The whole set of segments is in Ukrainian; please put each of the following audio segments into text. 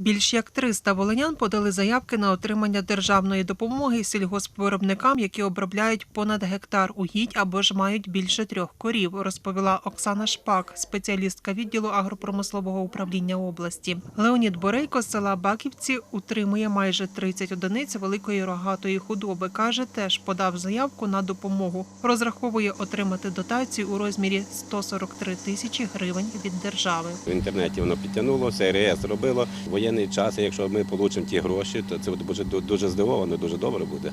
Більш як 300 волинян подали заявки на отримання державної допомоги сільгоспвиробникам, які обробляють понад гектар угідь або ж мають більше трьох корів, розповіла Оксана Шпак, спеціалістка відділу агропромислового управління області. Леонід Борейко з села Баківці утримує майже 30 одиниць великої рогатої худоби. каже, теж подав заявку на допомогу. Розраховує отримати дотацію у розмірі 143 тисячі гривень від держави. В інтернеті воно підтягнулося, РС робило. Воєнний час, якщо ми отримаємо ті гроші, то це буде дуже, дуже здивовано, дуже добре буде.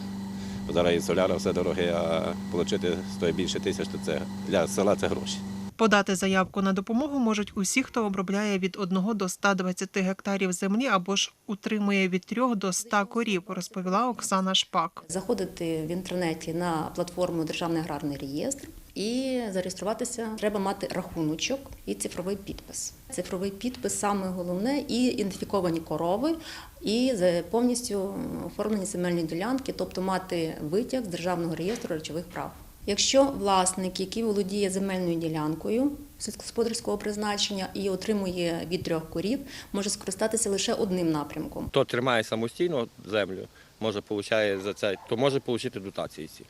Бо зараз і соляра все дороге, а отримати стоїть більше тисяч, то це для села це гроші. Подати заявку на допомогу можуть усі, хто обробляє від 1 до 120 гектарів землі або ж утримує від 3 до 100 корів, розповіла Оксана Шпак. Заходити в інтернеті на платформу Державний аграрний реєстр і зареєструватися. Треба мати рахуночок і цифровий підпис. Цифровий підпис саме головне і ідентифіковані корови, і повністю оформлені земельні ділянки, тобто мати витяг з державного реєстру речових прав. Якщо власник, який володіє земельною ділянкою сільськогосподарського призначення і отримує від трьох корів, може скористатися лише одним напрямком. Хто тримає самостійно землю, може получає за це, то може отримати дотації ці.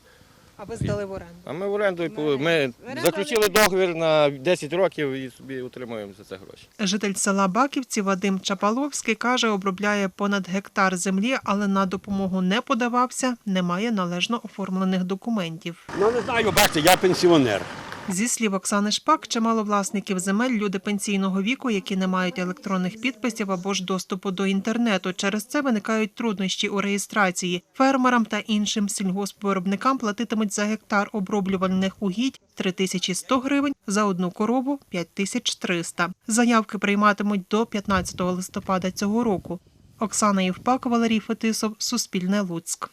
А ви здали в оренду? А ми в оренду і Ми- пол- ми заключили договір на 10 років і собі отримуємо за це гроші. Житель села Баківці Вадим Чапаловський каже, обробляє понад гектар землі, але на допомогу не подавався, немає належно оформлених документів. Ну не знаю, бачите, я пенсіонер. Зі слів Оксани Шпак, чимало власників земель люди пенсійного віку, які не мають електронних підписів або ж доступу до інтернету. Через це виникають труднощі у реєстрації. Фермерам та іншим сільгоспвиробникам платитимуть за гектар оброблювальних угідь 3100 гривень, за одну корову 5300. Заявки прийматимуть до 15 листопада цього року. Оксана Євпак, Валерій Фетисов, Суспільне Луцьк.